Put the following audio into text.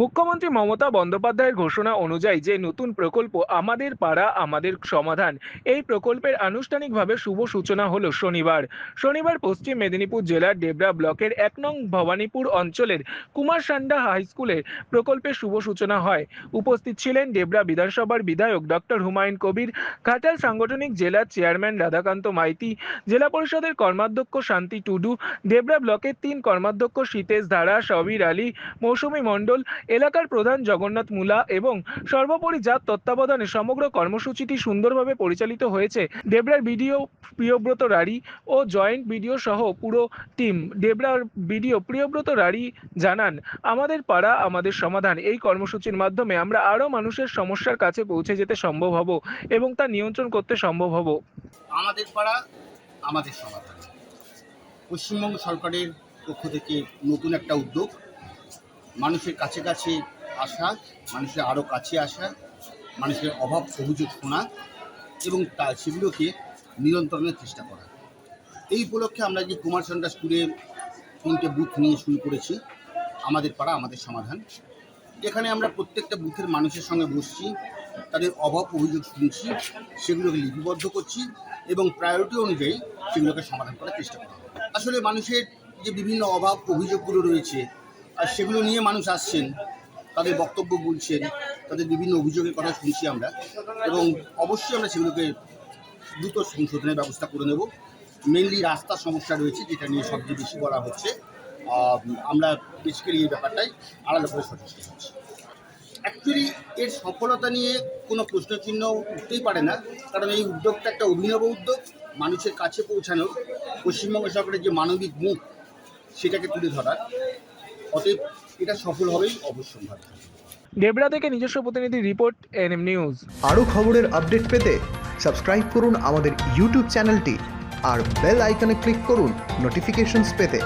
মুখ্যমন্ত্রী মমতা বন্দ্যোপাধ্যায়ের ঘোষণা অনুযায়ী যে নতুন প্রকল্প আমাদের পাড়া, আমাদের সমাধান, এই প্রকল্পের আনুষ্ঠানিকভাবে শুভ সূচনা হলো শনিবার। শনিবার পশ্চিম মেদিনীপুর জেলার ডেবরা ব্লকের এক নং ভবানীপুর অঞ্চলের কুমারসান্ডা হাই স্কুলের প্রকল্পের শুভ সূচনা হয়। উপস্থিত ছিলেন ডেবরা বিধানসভার বিধায়ক ডক্টর হুমায়ুন কবির, ঘাটাল সাংগঠনিক জেলার চেয়ারম্যান রাধাকান্ত মাইতি, জেলা পরিষদের কর্মাধ্যক্ষ শান্তি টুডু, ডেবরা ব্লকের তিন কর্মাধ্যক্ষ সীতেশ ধারা, সবির আলী, মৌসুমী মণ্ডল এলাকার প্রধান জগন্নাথ মুলা এবং সর্বোপরি যার তত্ত্বাবধানে সমগ্র কর্মসূচিটি সুন্দরভাবে পরিচালিত হয়েছে। ডেবরার বিডিও প্রিয়ব্রত রাড়ি ও জয়েন্ট বিডিও সহ পুরো টিম। ডেবরার বিডিও প্রিয়ব্রত রাড়ি জানান, আমাদের পাড়া আমাদের সমাধান। এই কর্মসূচির মাধ্যমে আমরা আরও মানুষের সমস্যার কাছে পৌঁছে যেতে সম্ভব হব এবং তা নিয়ন্ত্রণ করতে সম্ভব হব। আমাদের পাড়া আমাদের সমাধান। পশ্চিমবঙ্গ সরকারের পক্ষ থেকে নতুন একটা উদ্যোগ মানুষের কাছে কাছে আসা, মানুষের আরও কাছে আসা, মানুষের অভাব অভিযোগ শোনা এবং তা সেগুলোকে নিয়ন্ত্রণের চেষ্টা করা। এই উপলক্ষে আমরা যে কুমারচন্দ্রা স্কুলে তিনটে বুথ নিয়ে শুরু করেছি, আমাদের পাড়া, আমাদের সমাধান। এখানে আমরা প্রত্যেকটা বুথের মানুষের সঙ্গে বসছি, তাদের অভাব, অভিযোগ শুনছি, সেগুলোকে লিপিবদ্ধ করছি এবং প্রায়োরিটি অনুযায়ী সেগুলোকে সমাধান করার চেষ্টা করা। আসলে মানুষের যে বিভিন্ন অভাব, অভিযোগগুলো রয়েছে আর সেগুলো নিয়ে মানুষ আসছেন। তাদের বক্তব্য বলছেন, তাদের বিভিন্ন অভিযোগের কথা শুনছি আমরা। এবং অবশ্যই আমরা সেগুলোকে দ্রুত সংশোধনের ব্যবস্থা করে নেব। মেনলি রাস্তার সমস্যা রয়েছে, যেটা নিয়ে সবচেয়ে বেশি বলা হচ্ছে। আমরা বেসিক্যালি এই ব্যাপারটাই আলাদা করে সচেষ্ট হচ্ছি। অ্যাকচুয়ালি এর সফলতা নিয়ে কোনো প্রশ্নচিহ্ন উঠতেই পারে না। কারণ এই উদ্যোগটা একটা অভিনব উদ্যোগ, মানুষের কাছে পৌঁছানোর। পশ্চিমবঙ্গ সরকারের যে মানবিক মুখ, সেটাকে তুলে ধরার। অতএব এটা সফল হবেই অবশ্যম্ভাবী ডেবরা থেকে নিজস্ব প্রতিনিধি রিপোর্ট এনএম নিউজ। আরও খবরের আপডেট পেতে সাবস্ক্রাইব করুন আমাদের ইউটিউব চ্যানেলটি আর বেল আইকনে ক্লিক করুন নোটিফিকেশনস পেতে।